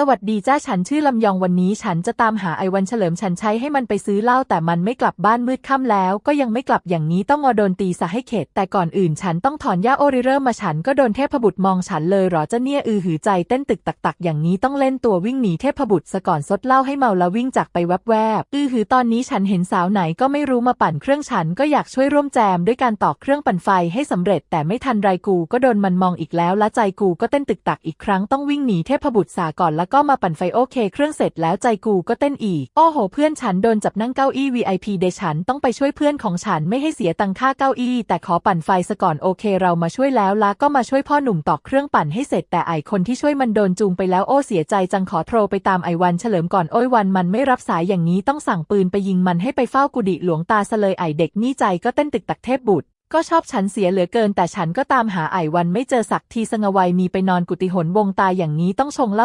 สวัสดีจ้าฉันชื่อลำยองวันนี้ฉันจะตามหาไอวันเฉลิมฉันใช้ให้มันไปซื้อเหล้าแต่มันไม่กลับบ้านมืดค่ำแล้ว ก็ยังไม่กลับอย่างนี้ต้องอโดนตีซะให้เข็ดแต่ก่อนอื่นฉันต้องถอนหญ้าโอริเริ่มมาฉันก็โดนเทพบุตรมองฉันเลยหรอเจ้าเนี่ยอือหือใจเต้นตึกตักตักอย่างนี้ต้องเล่นตัววิ่งหนีเทพบุตรซะก่อนซดเหล้าให้เมาแล้ววิ่งจากไปแวบแวบๆอือหือตอนนี้ฉันเห็นสาวไหนก็ไม่รู้มาปั่นเครื่องฉันก็อยากช่วยร่วมแจมด้วยการต่อเครื่องปั่นไฟให้สำเร็จ แต่ไม่ทันไรกูก็โดนมันมองอีกแล้วละใจกูก็เต้นตึกตักอีกครั้งต้องวิ่งหนีเทพบุตรสาก่อนล้วก็มาปั่นไฟโอเค เครื่องเสร็จแล้วใจกูก็เต้นอีก โอ้โห เพื่อนฉันโดนจับนั่งเก้าอี้ VIP เดฉันต้องไปช่วยเพื่อนของฉันไม่ให้เสียตังค่าเก้าอี้ แต่ขอปั่นไฟซะก่อนโอเค เรามาช่วยแล้วละก็มาช่วยพ่อหนุ่มต่อเครื่องปั่นให้เสร็จแต่ไอคนที่ช่วยมันโดนจูงไปแล้วโอ้เสียใจจังขอโทรไปตามไอวันเฉลิมก่อนโอ้ยวันมันไม่รับสายอย่างนี้ต้องสั่งปืนไปยิงมันให้ไปเฝ้ากุฏิหลวงตาซะเลยไอเด็กนี่ใจก็เต้นตึกตักเทพบุตรก็ชอบฉันเสียเหลือเกินแต่ฉันก็ตามหาไอวันไม่เจอสักทีสงวัยมีไปนอนกุฏิหนวงตาอย่างนี้ต้องชงเล้า